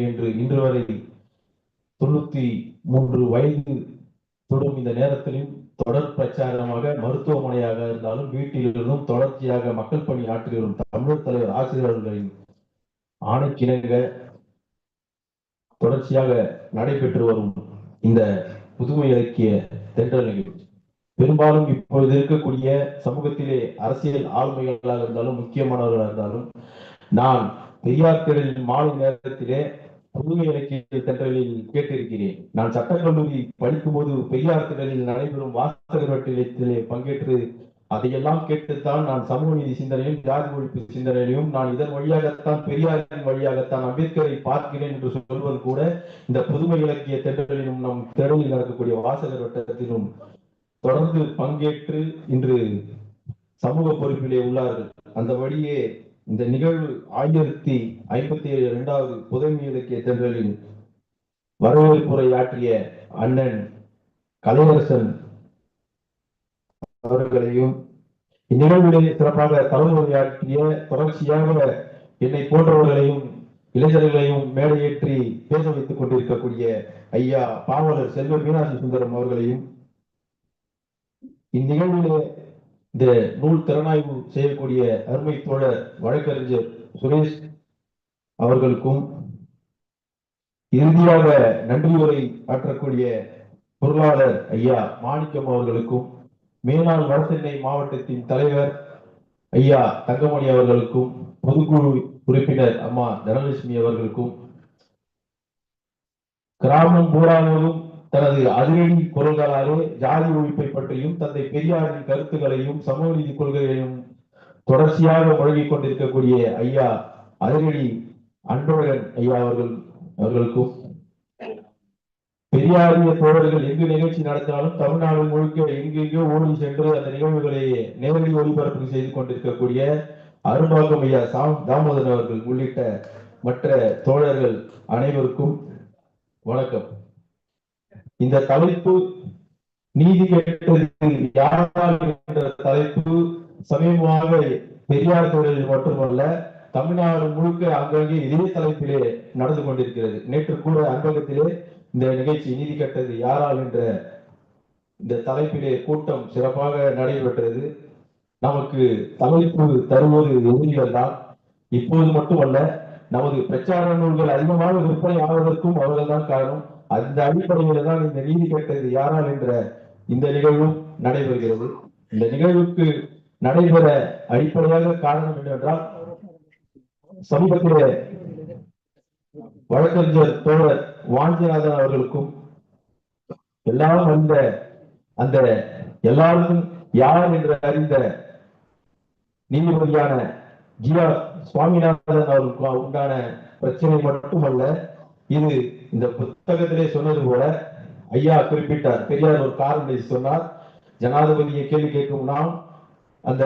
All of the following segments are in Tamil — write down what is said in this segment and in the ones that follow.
என்று இன்று வரை தொண்ணூத்தி மூன்று வயது தொடும் இந்த நேரத்திலும் தொடர் பிரச்சாரமாக மருத்துவமனையாக இருந்தாலும் வீட்டிலிருந்தும் தொடர்ச்சியாக மக்கள் பணி ஆற்றி வரும் தமிழர் தலைவர் ஆசிரியர்களின் ஆணைக்கிணங்க தொடர்ச்சியாக நடைபெற்று வரும் இந்த புதுமை இலக்கிய தென்றல் நிகழ்ச்சி பெரும்பாலும் இப்பொழுது இருக்கக்கூடிய சமூகத்திலே அரசியல் ஆளுமைகளாக இருந்தாலும் முக்கியமானவர்களாக இருந்தாலும் நான் பெரியார்திடலில் மாலை நேரத்திலே புதுமை இலக்கிய தென்றலில் கேட்டிருக்கிறேன். நான் சட்டக்கல்லூரி படிக்கும்போது பெரியார் திடலில் நடைபெறும் வாசகர் வட்டிலே பங்கேற்று அதையெல்லாம் கேட்டுத்தான் நான் சமூக நீதி சிந்தனையும் ஜாதி ஒழிப்பு சிந்தனையிலும் நான் இதன் வழியாகத்தான் பெரியாரின் வழியாகத்தான் அம்பேத்கரை பார்க்கிறேன் என்று சொல்வது கூட இந்த புதுமை இலக்கிய தென்றலிலும் நம் திடலில் நடக்கக்கூடிய வாசகர் வட்டத்திலும் தொடர்ந்து பங்கேற்று இன்று சமூக பொறுப்பிலே உள்ளார்கள். அந்த வழியே இந்த நிகழ்வு ஆயிரத்தி ஐம்பத்தி ஏழு இரண்டாவது புதவி இலக்கிய தென்றலின் வரவேற்புரை ஆற்றிய அண்ணன் கலையரசன் அவர்களையும் இந்நிகழ்விலே சிறப்பாக தலைமுறையாற்றிய தொடர்ச்சியாக என்னை போன்றவர்களையும் இளைஞர்களையும் மேடையேற்றி பேச வைத்துக் கொண்டிருக்கக்கூடிய ஐயா பாவலர் செல்வ மீனாட்சி சுந்தரம் அவர்களையும் இந்நிகழ்விலே இந்த நூல் திறனாய்வு செய்யக்கூடிய அருமை தோழர் வழக்கறிஞர் சுரேஷ் அவர்களுக்கும் இறுதியாக நன்றி உரை ஆற்றக்கூடிய பொருளாளர் ஐயா மாணிக்கம் அவர்களுக்கும் மேலாள் வடசென்னை மாவட்டத்தின் தலைவர் ஐயா தங்கமணி அவர்களுக்கும் பொதுக்குழு உறுப்பினர் அம்மா தனலட்சுமி அவர்களுக்கும் கிராமம் பூராமும் தனது அதிரடி குரல்களாலே ஜாதி ஒழிப்பை பற்றியும் தந்தை பெரியாரின் கருத்துக்களையும் சமூக நீதி கொள்கைகளையும் தொடர்ச்சியாக முழங்கிக் கொண்டிருக்கக்கூடிய ஐயா அதிரடி அன்பழகன் ஐயா அவர்கள் அவர்களுக்கும் பெரியாரிய தோழர்கள் எங்கு நிகழ்ச்சி நடத்தினாலும் தமிழ்நாடு முழுக்க எங்கெங்கோ ஓடி சென்று அந்த நிகழ்வுகளை நேரடி ஒளிபரப்பு செய்து கொண்டிருக்கக்கூடிய அரும்பாக்கம் ஐயா சாம் தாமோதரன் அவர்கள் உள்ளிட்ட மற்ற தோழர்கள் அனைவருக்கும் வணக்கம். இந்த தலைப்பு நீதி கேட்டது யாரால் என்ற தலைப்பு சமீபமாக பெரியார் தொழிலில் மட்டுமல்ல தமிழ்நாடு முழுக்க அங்கங்கே இதே தலைப்பிலே நடந்து கொண்டிருக்கிறது. நேற்று கூட அன்பகத்திலே இந்த நிகழ்ச்சி நீதி கட்டது யாரால் என்ற இந்த தலைப்பிலே கூட்டம் சிறப்பாக நடைபெற்றது. நமக்கு தலைப்பு தருவது எதிரிகள் தான். இப்போது மட்டுமல்ல நமது பிரச்சார நூல்கள் அதிகமாக விற்பனை ஆவதற்கும் அவர்கள் தான் காரணம். அந்த அடிப்படையில தான் இந்த நீதி கேட்டது யாரால் என்ற இந்த நிகழ்வும் நடைபெறுகிறது. இந்த நிகழ்வுக்கு நடைபெற அடிப்படையாக காரணம் என்னவென்றால் சமீபத்திலே வழக்கறிஞர் தோழர் வாஞ்சிநாதன் அவர்களுக்கும் எல்லாரும் அந்த அந்த எல்லாருக்கும் யார் என்று அறிந்த நீதிபதியான ஜி ஆர் சுவாமிநாதன் அவர்களுக்கு உண்டான பிரச்சனை மட்டுமல்ல இது இந்த புத்தகத்திலே சொன்னது போல ஐயா குறிப்பிட்டார். பெரியார் ஒரு காரணத்தை சொன்னார். ஜனாதிபதியை கேள்வி கேட்கும் நாம் அந்த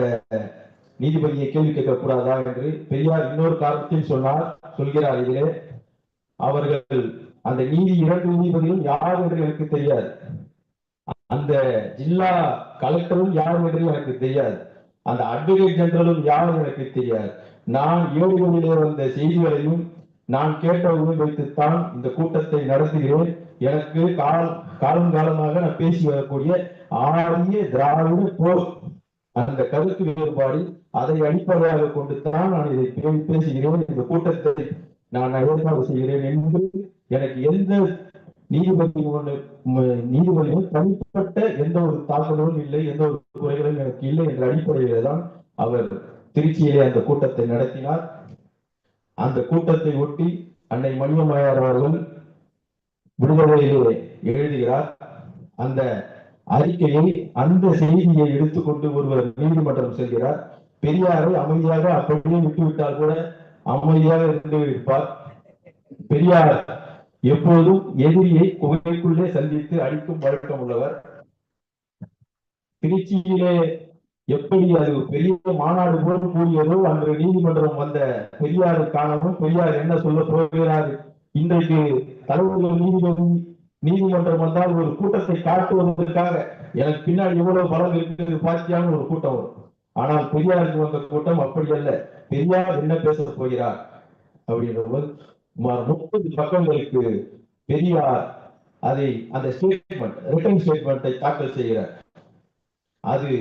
நீதிபதியை கேள்வி கேட்க கூடாதா என்று பெரியார் இன்னொரு காரணத்தையும் சொன்னார் சொல்கிறார் இதிலே. அவர்கள் அந்த நீதி இரண்டு நீதிபதியும் யார் என்று எனக்கு தெரியாது. அந்த ஜில்லா கலெக்டரும் யார் என்று எனக்கு தெரியாது. அந்த அட்வொகேட் ஜெனரலும் யார் எனக்கு தெரியாது. நான் ஏடுகளிலே வந்த செய்திகளையும் நான் கேட்டவுடன் வைத்துத்தான் இந்த கூட்டத்தை நடத்துகிறேன். எனக்கு கால காலம் காலமாக நான் பேசி வரக்கூடிய ஆரிய திராவிட போர். அந்த கருத்து வேறுபாடு அதை அடிப்படையாக கொண்டு தான் நான் இதை பே- பேசுகிறேன். இந்த கூட்டத்தை நான் ஏற்பாடு செய்கிறேன் என்று எனக்கு எந்த நீதிபதி நீதிபதியும் தனிப்பட்ட எந்த ஒரு தாக்குதலும் இல்லை எந்த ஒரு குறைகளும் எனக்கு இல்லை என்ற அடிப்படையில தான் அவர் திருச்சியிலே அந்த கூட்டத்தை நடத்தினார். அந்த கூட்டத்தை ஒட்டி அன்னை மணியம்மையார் அவர்கள் விடுதலையிலே எழுதுகிறார். அந்த அறிக்கையை அந்த செய்தியை எடுத்துக்கொண்டு ஒருவர் நீதிமன்றம் செல்கிறார். பெரியாரை அமைதியாக அப்படியே விட்டுவிட்டால் கூட அமைதியாக இருந்து இருப்பார் பெரியார் எப்போதும் எதிரியை குகைக்குள்ளே சந்தித்து அடிக்கும் வழக்கம் உள்ளவர். திருச்சியிலே எப்படி அது பெரிய மாநாடு போல கூடியதோ அன்று நீதிமன்றம் வந்த பெரியாருக்கானதும் பெரியார் என்ன சொல்ல போகிறார்? இன்றைக்கு தலைவர்கள் நீதிபதி நீதிமன்றம் வந்தால் ஒரு கூட்டத்தை காட்டுவதற்காக எனக்கு பின்னாடி எவ்வளவு பலம் இருக்குது பாத்தியான ஒரு கூட்டம் வரும். ஆனால் பெரியாருக்கு வந்த கூட்டம் அப்படி அல்ல. பெரியார் என்ன பேச போகிறார்? அப்படின்ற போது சுமார் முப்பது பக்கங்களுக்கு பெரியார் அதை அந்த ஸ்டேட்மெண்ட் ரிட்டர்ன் ஸ்டேட்மெண்ட்டை தாக்கல் செய்கிறார். அது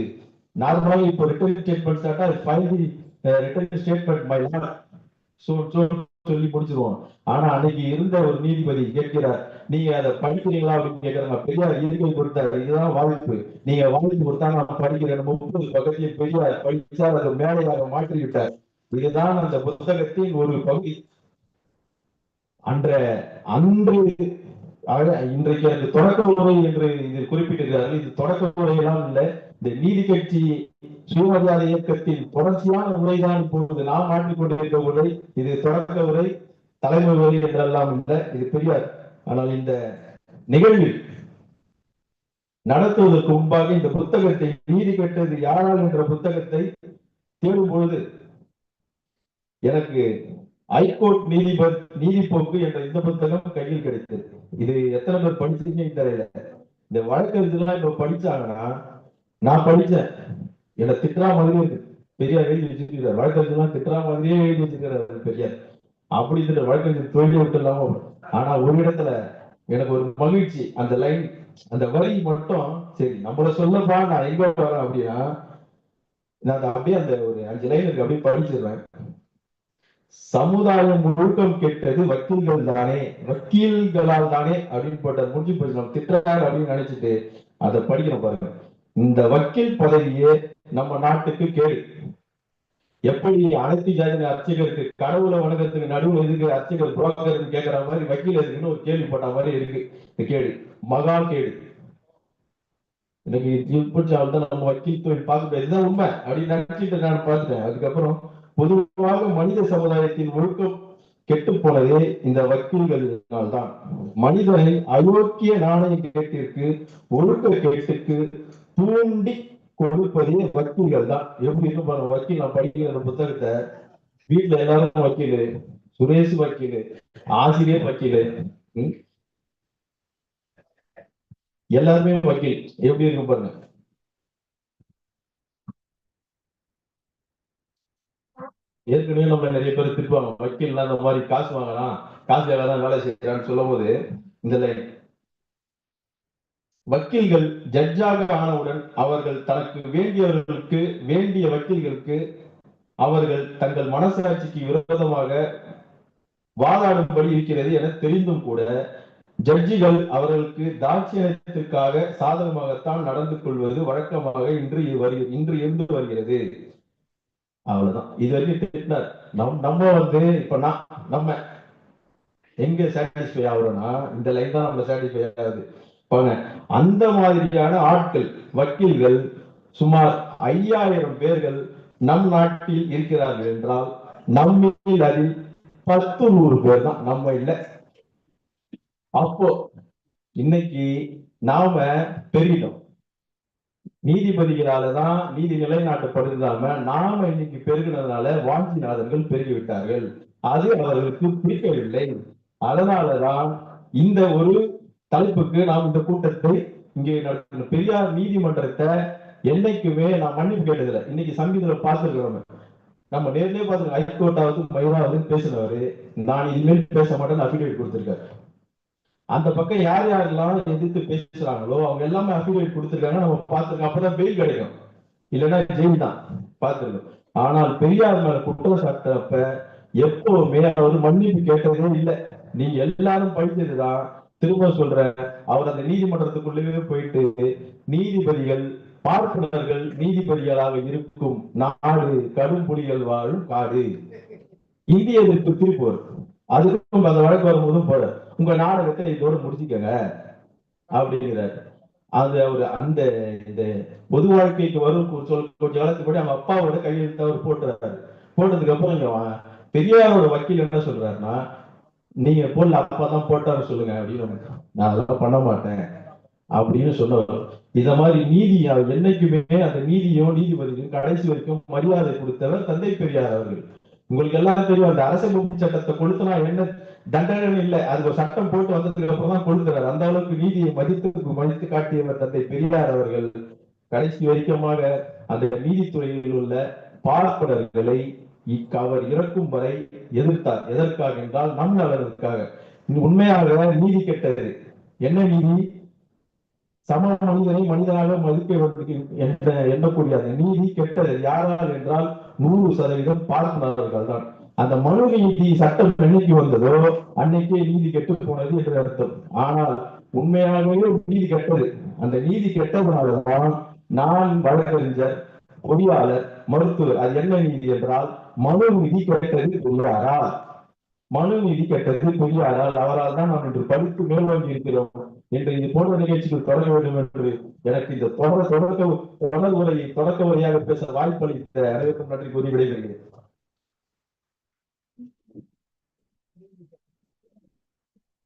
நார்மலாக இப்போ ரிட்டர்ன் ஸ்டேட்மெண்ட் சாட்டா ஃபைல் ரிட்டர்ன் ஸ்டேட்மெண்ட் மை சொல்லி முடிச்சிருவோம். ஆனா அன்னைக்கு இருந்த ஒரு நீதிபதி கேட்கிறார் நீங்க அதை படிக்கிறீங்களா? அப்படின்னு கேட்கிறாங்க. பெரியார் இயற்கை கொடுத்தாரு இதுதான் வாய்ப்பு. நீங்க வாய்ப்பு கொடுத்தா நான் படிக்கிறேன். முப்பது பக்கத்தையும் பெரியார் படிச்சார் அதை மேலையாக மாற்றிவிட்டார். இதுதான் அந்த புத்தகத்தின் ஒரு பகுதி. அன்ற அன்று ஆக, இன்றைக்கு எனக்கு தொடக்க உரை என்று இது குறிப்பிட்டிருக்கிறார்கள். இது தொடக்க உரையெல்லாம் இல்லை. இந்த நீதி கட்சி சுயமரியாதை இயக்கத்தின் தொடர்ச்சியான உரைதான் இப்பொழுது நாம் மாற்றிக் உரை. இது தொடக்க உரை தலைமை உரை என்றெல்லாம் இல்லை. இது பெரியார். ஆனால் இந்த நிகழ்வில் நடத்துவதற்கு முன்பாக இந்த புத்தகத்தை நீதி கட்டது யாரால் என்ற புத்தகத்தை தேடும் பொழுது எனக்கு ஐகோர்ட் நீதிபதி நீதிப்போக்கு என்ற இந்த புத்தகம் கையில் கிடைத்தது. இது எத்தனை பேர் படிச்சிருக்கீங்க தெரியல இந்த வழக்கறிஞர்லாம் இப்ப படிச்சாங்கன்னா நான் படிச்சேன். என்ன திட்டுறா மாதிரியே இருக்கு. பெரியார் எழுதி வச்சிருக்கிறார். வழக்கறிஞர்லாம் திட்டுறா மாதிரியே எழுதி வச்சிருக்கிறார் பெரியார். அப்படி இந்த வழக்கறிஞர் தோல்வி விட்டு இல்லாம ஆனா ஒரு இடத்துல எனக்கு ஒரு மகிழ்ச்சி. அந்த லைன் அந்த வரி மட்டும் சரி நம்மள சொல்லப்பா நான் எங்க வரேன் அப்படின்னா நான் அப்படியே அந்த ஒரு அஞ்சு லைன் இருக்கு அப்படியே படிச்சிடுறேன். சமுதாயம் முழுக்கம் கேட்டது வக்கீல்கள் தானே. வக்கீல்களால் தானே அப்படின்னு போட்ட முடிஞ்சு போச்சு நம்ம திட்டுறாரு அப்படின்னு நினைச்சிட்டு அதை படிக்கிறோம் பாருங்க. இந்த வக்கீல் பதவியே நம்ம நாட்டுக்கு கேடு. எப்படி அனைத்து ஜாதி அர்ச்சகருக்கு கடவுளை வணக்கத்துக்கு நடுவில் இருக்கு அர்ச்சகர் புரோக்கர் கேட்கிற மாதிரி வக்கீல் இருக்குன்னு ஒரு கேள்வி போட்ட மாதிரி இருக்கு. இந்த கேடு. மகா கேடு. இன்னைக்கு தீர்ப்புச்சாவில் தான் நம்ம வக்கீல் தொழில் பார்க்க இதுதான் உண்மை அப்படின்னு நினைச்சிட்டு நான் பார்த்துட்டேன். அதுக்கப்புறம் பொதுவாக மனித சமுதாயத்தின் ஒழுக்கம் கெட்டு போனதே இந்த வக்கீல்களினால் தான் மனிதனை அயோக்கிய நாணய கேட்டிற்கு ஒழுக்க கேட்டுக்கு தூண்டி கொடுப்பதே வக்கீல்கள் தான் எப்படி இருக்கும் வக்கீல் நான் படிக்கிற அந்த புத்தகத்தை வீட்டுல எல்லாரும் வக்கீல் சுரேஷ் வக்கீல் ஆசிரியர் வக்கீல் எல்லாருமே வக்கீல். எப்படி இருக்கும் பாருங்க. ஏற்கனவே நம்ம நிறைய பேர் திருப்பாங்க வக்கீல் அந்த மாதிரி காசு வாங்கலாம் காசு தான் வேலை செய்யறான்னு சொல்லும் போது இந்த லைன் வக்கீல்கள் ஜட்ஜாக ஆனவுடன் அவர்கள் தனக்கு வேண்டியவர்களுக்கு வேண்டிய வக்கீல்களுக்கு அவர்கள் தங்கள் மனசாட்சிக்கு விரோதமாக வாதாடும்படி இருக்கிறது என தெரிந்தும் கூட ஜட்ஜிகள் அவர்களுக்கு தாட்சியத்திற்காக சாதகமாகத்தான் நடந்து கொள்வது வழக்கமாக இன்று வரு இன்று இருந்து வருகிறது. அவ்வளவுதான். இது வரைக்கும் திட்டினார். நம் நம்ம வந்து இப்ப நான் நம்ம எங்க சாட்டிஸ்ஃபை ஆகுறோம்னா இந்த லைன் தான் நம்ம சாட்டிஸ்ஃபை ஆகுது. பாருங்க அந்த மாதிரியான ஆட்கள் வக்கீல்கள் சுமார் ஐயாயிரம் பேர்கள் நம் நாட்டில் இருக்கிறார்கள் என்றால் நம்மில் அதில் பத்து நூறு பேர் தான். நம்ம இல்ல. அப்போ இன்னைக்கு நாம பெரியோம் நீதிபதிகளால தான் நீதி நிலைநாட்டப்படுதாம நாம இன்னைக்கு பெருகினதுனால வாஞ்சிநாதர்கள் பெருகி விட்டார்கள் அது அவர்களுக்கு பிடிக்கவில்லை. அதனாலதான் இந்த ஒரு தலைப்புக்கு நாம் இந்த கூட்டத்தை இங்கே நடத்தின பெரியார் நீதிமன்றத்தை என்னைக்குமே நான் மன்னிப்பு கேட்டதில்லை. இன்னைக்கு சங்கீதத்துல பார்த்துருக்கிறோம். நம்ம நேர்லயே பார்த்துருக்கோம். ஹைகோர்ட்டாவது மயிலாவது பேசினவரு. நான் இனிமேல் பேச மாட்டேன்னு அபிடேட் கொடுத்திருக்காரு. அந்த பக்கம் யார் யாரெல்லாம் எதிர்த்து பேசுறாங்களோ அவங்க எல்லாமே அபிடேவிட் கொடுத்துருக்காங்க. நம்ம பார்த்திருக்கோம். அப்பதான் பெயில் கிடைக்கும். இல்லைன்னா ஜெயில் தான். பார்த்திருக்கோம். ஆனால் பெரியார் மேல குற்றம் சாட்டப்ப எப்பவுமே அவர் மன்னிப்பு கேட்டதே இல்லை. நீங்க எல்லாரும் படிச்சதுதான். திரும்ப சொல்றேன் அவர் அந்த நீதிமன்றத்துக்குள்ளவே போயிட்டு நீதிபதிகள் பார்ப்பனர்கள் நீதிபதிகளாக இருக்கும் நாடு கடும் புலிகள் வாழும் காடு. இந்திய எதிர்ப்பு திருப்பூர். அதுக்கும் அந்த வழக்கு வரும்போதும் போல உங்க நாடகத்தை இதோட முடிச்சுக்கங்க அப்படிங்கிறாரு. அது அவர் அந்த இந்த பொது வாழ்க்கைக்கு வரும் சொல் கொஞ்ச காலத்துக்கு முன்னாடி அவங்க அப்பாவோட கையெழுத்து அவர் போட்டுறாரு. போட்டதுக்கு அப்புறம் இங்க பெரியாரோட வக்கீல் என்ன சொல்றாருன்னா நீங்க போல அப்பா தான் போட்டாரு சொல்லுங்க அப்படின்னு நான் அதெல்லாம் பண்ண மாட்டேன் அப்படின்னு சொன்னவர். இத மாதிரி நீதி அவர் என்னைக்குமே அந்த நீதியும் நீதிபதியும் கடைசி வரைக்கும் மரியாதை கொடுத்தவர் தந்தை பெரியார் அவர்கள். உங்களுக்கு எல்லாம் தெரியும் அந்த அரசியலமைப்பு சட்டத்தை கொடுத்தனா என்ன தண்டனை இல்லை. அது சட்டம் போட்டு வந்ததுக்கு அப்புறம் தான் கொள்கிறார். அந்த அளவுக்கு நீதியை மதித்து மதித்து காட்டியவர் தந்தை பெரியார் அவர்கள் கடைசி வரைக்குமாக அந்த நீதித்துறையில் உள்ள பார்ப்பனர்களை அவர் இறக்கும் வரை எதிர்த்தார். எதற்காக என்றால் நம் நலனுக்காக உண்மையாக நீதி கெட்டது. என்ன நீதி? சம மனிதனை மனிதனாக மதிக்க வேண்டும் என்ற எண்ணக்கூடிய அந்த நீதி கெட்டது. யாரால் என்றால் நூறு சதவீதம் பார்ப்பனர்கள் தான் அந்த மனு நீதி சட்டம் என்னைக்கு வந்ததோ அன்னைக்கே நீதி கெட்டு போனது என்று அர்த்தம். ஆனால் உண்மையாகவே நீதி கெட்டது. அந்த நீதி கெட்டதுனாலதான் நான் வழக்கறிஞர் பொறியாளர் மருத்துவர் அது என்ன நீதி என்றால் மனு நீதி கெட்டது பொறியாரால் மனு நீதி கெட்டது பொறியாரால் அவரால் தான் நாம் இன்று படித்து மேல்வாங்கி இருக்கிறோம் என்று இது போன்ற நிகழ்ச்சிகள் தொடர வேண்டும் என்று எனக்கு இந்த தொடர் தொடக்க தொடர் உரையை தொடக்க உரையாக பேச வாய்ப்பளித்த அனைவருக்கும் நன்றி கூறி விடைபெறுகிறேன்.